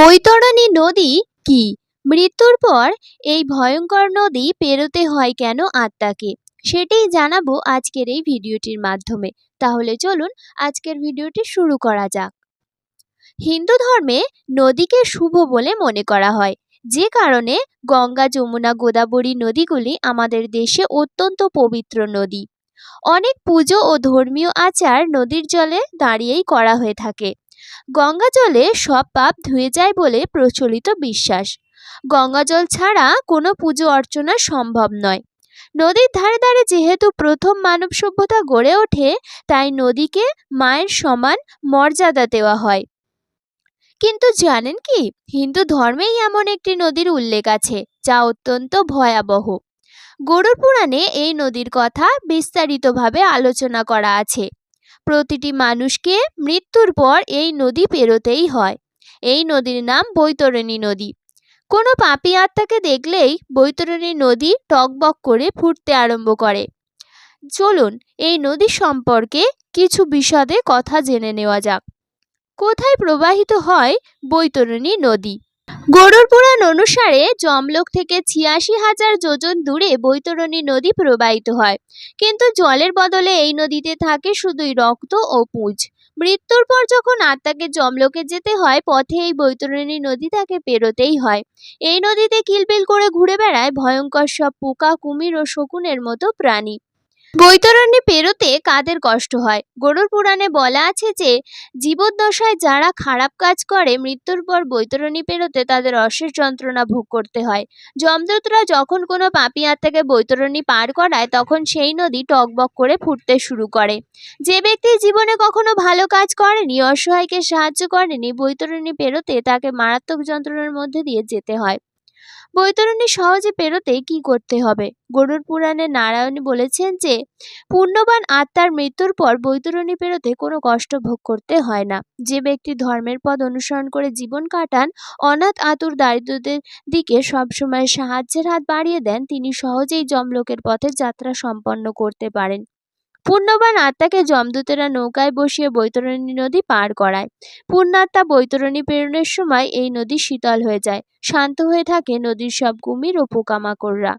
বৈতরণী নদী কি? মৃত্যুর পর এই ভয়ঙ্কর নদী পেরোতে হয় কেন আত্মাকে? সেটাই জানাব আজকের এই ভিডিওটির মাধ্যমে। তাহলে চলুন আজকের ভিডিওটি শুরু করা যাক। হিন্দু ধর্মে নদীকে শুভ বলে মনে করা হয়। যে কারণে গঙ্গা, যমুনা, গোদাবরী নদীগুলি আমাদের দেশে অত্যন্ত পবিত্র নদী। অনেক পুজো ও ধর্মীয় আচার নদীর জলে দাঁড়িয়েই করা হয়ে থাকে। গঙ্গা জলে সব পাপ ধুয়ে যায় বলে প্রচলিত বিশ্বাস। গঙ্গা জল ছাড়া কোনো পুজো অর্চনা সম্ভব নয়। নদীর ধারে ধারে যেহেতু প্রথম মানব সভ্যতা গড়ে ওঠে, তাই নদীকে মায়ের সমান মর্যাদা দেওয়া হয়। কিন্তু জানেন কি? হিন্দু ধর্মেই এমন একটি নদীর উল্লেখ আছে, যা অত্যন্ত ভয়াবহ। গরুড় পুরাণে এই নদীর কথা বিস্তারিতভাবে আলোচনা করা আছে। প্রতিটি মানুষকে মৃত্যুর পর এই নদী পেরোতেই হয়। এই নদীর নাম বৈতরণী নদী। কোনো পাপী আত্মাকে দেখলেই বৈতরণী নদী টকবক করে ফুটতে আরম্ভ করে। চলুন এই নদী সম্পর্কে কিছু বিশদে কথা জেনে নেওয়া যাক। কোথায় প্রবাহিত হয় বৈতরণী নদী? গরুড় পুরাণ অনুসারে জমলোক থেকে ছিয়াশি হাজার যোজন দূরে বৈতরণী নদী প্রবাহিত হয়। কিন্তু জলের বদলে এই নদীতে থাকে শুধুই রক্ত ও পুঁজ। মৃত্যুর পর যখন আত্মাকে জমলোকে যেতে হয়, পথে এই বৈতরণী নদী তাকে পেরোতেই হয়। এই নদীতে কিলবিল করে ঘুরে বেড়ায় ভয়ঙ্কর সব পোকা, কুমির ও শকুনের মতো প্রাণী। বৈতরণী পেরোতে কাদের কষ্ট হয়? গরুড় পুরাণে বলা আছে যে, জীবদ্দশায় যারা খারাপ কাজ করে, মৃত্যুর পর বৈতরণী পেরোতে তাদের অশেষ যন্ত্রণা ভোগ করতে হয়। যমদূতরা যখন কোনো পাপী আত্মাকে বৈতরণী পার করায়, তখন সেই নদী টকবক করে ফুটতে শুরু করে। যে ব্যক্তি জীবনে কখনো ভালো কাজ করেনি, অসহায়কে সাহায্য করেনি, বৈতরণী পেরোতে তাকে মারাত্মক যন্ত্রণার মধ্যে দিয়ে যেতে হয়। বৈতরণী সহজে পেরোতে কি করতে হবে? গরুর পুরাণে নারায়ণী বলেছেন যে, পুণ্যবান আত্মার মৃত্যুর পর বৈতরণী পেরোতে কোনো কষ্ট ভোগ করতে হয় না। যে ব্যক্তি ধর্মের পথ অনুসরণ করে জীবন কাটান, অনাথ আতুর দারিদ্রদের দিকে সবসময় সাহায্যের হাত বাড়িয়ে দেন, তিনি সহজেই যমলোকের পথে যাত্রা সম্পন্ন করতে পারেন। পুণ্যবান আত্মাকে যমদূতেরা নৌকায় বসিয়ে বৈতরণী নদী পার করায়। পুণ্যাত্মা বৈতরণী প্রেরণের সময় এই নদী শীতল হয়ে যায়। শান্ত হয়ে থাকে নদীর সব কুমির ও পোকামাকড়রা।